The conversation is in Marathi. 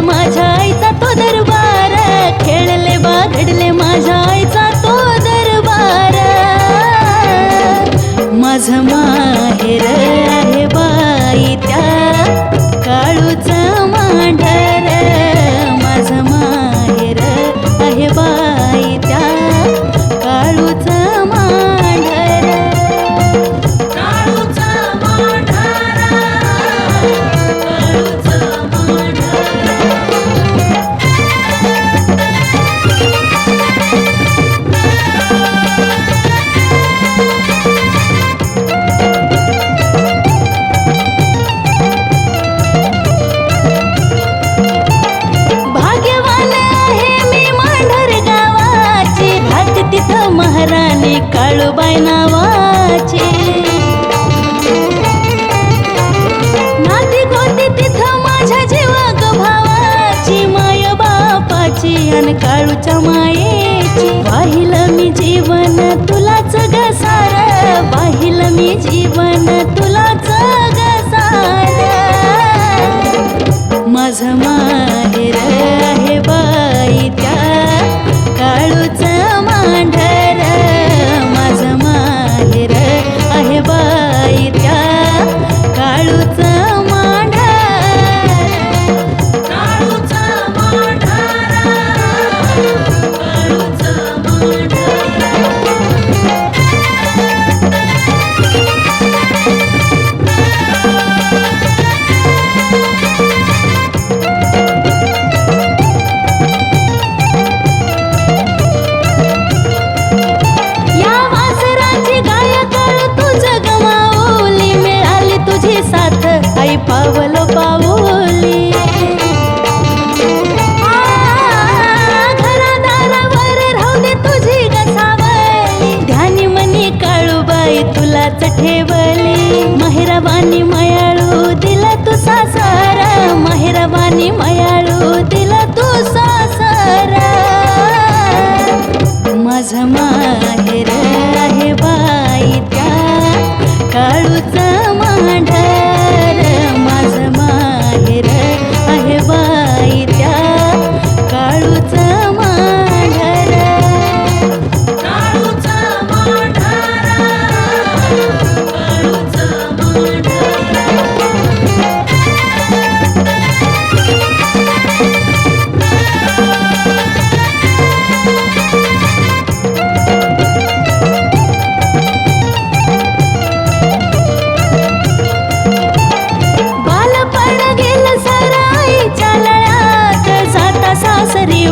माझ्या વાળું બનાવા છે. નાતી ગોતી તીથા માજા જેવા ગભાવા છે. માયા બાપા છે અને કાળું ચમાયે ठेवले महिराबानी माया